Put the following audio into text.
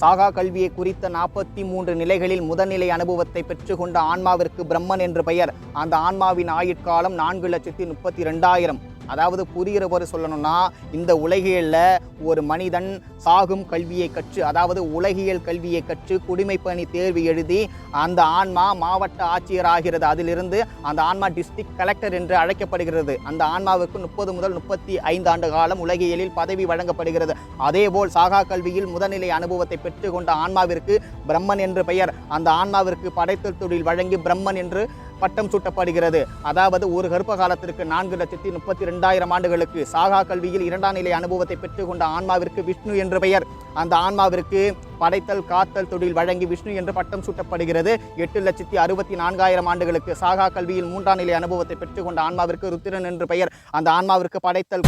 சாகா கல்வியை குறித்த நாற்பத்தி மூன்று நிலைகளில் முதல்நிலை அனுபவத்தை பெற்றுக்கொண்ட ஆன்மாவிற்கு பிரம்மன் என்று பெயர். அந்த ஆன்மாவின் ஆயுட்காலம் நான்கு லட்சத்தி முப்பத்தி ரெண்டாயிரம். அதாவது புரிகிற போது சொல்லணும்னா இந்த உலகியலில் ஒரு மனிதன் சாகும் கல்வியை கற்று அதாவது உலகியல் கல்வியை கற்று குடிமைப்பணி தேர்வு எழுதி அந்த ஆன்மா மாவட்ட ஆட்சியர் ஆகிறது அதிலிருந்து அந்த ஆன்மா டிஸ்ட்ரிக்ட் கலெக்டர் என்று அழைக்கப்படுகிறது. அந்த ஆன்மாவுக்கு முப்பது முதல் முப்பத்தி ஐந்து ஆண்டு காலம் உலகியலில் பதவி வழங்கப்படுகிறது. அதேபோல் சாகா கல்வியில் முதல்நிலை அனுபவத்தை பெற்றுக்கொண்ட ஆன்மாவிற்கு பிரம்மன் என்று பெயர். அந்த ஆன்மாவிற்கு படைத்தல் தொழில் வழங்கி பிரம்மன் என்று பட்டம் சூட்டப்படுகிறது. அதாவது ஒரு கர்ப்ப காலத்திற்கு நான்கு லட்சத்தி முப்பத்தி ரெண்டாயிரம் ஆண்டுகளுக்கு சாகா கல்வியில் இரண்டாம் நிலை அனுபவத்தை பெற்றுக்கொண்ட ஆன்மாவிற்கு விஷ்ணு என்று பெயர். அந்த ஆன்மாவிற்கு படைத்தல் காத்தல் தொழில் வழங்கி விஷ்ணு என்று பட்டம் சூட்டப்படுகிறது. எட்டு லட்சத்தி அறுபத்தி நான்காயிரம் ஆண்டுகளுக்கு சாகா கல்வியில் மூன்றாம் நிலை அனுபவத்தை பெற்றுக்கொண்ட ஆன்மாவிற்கு ருத்திரன் என்று பெயர். அந்த ஆன்மாவிற்கு படைத்தல்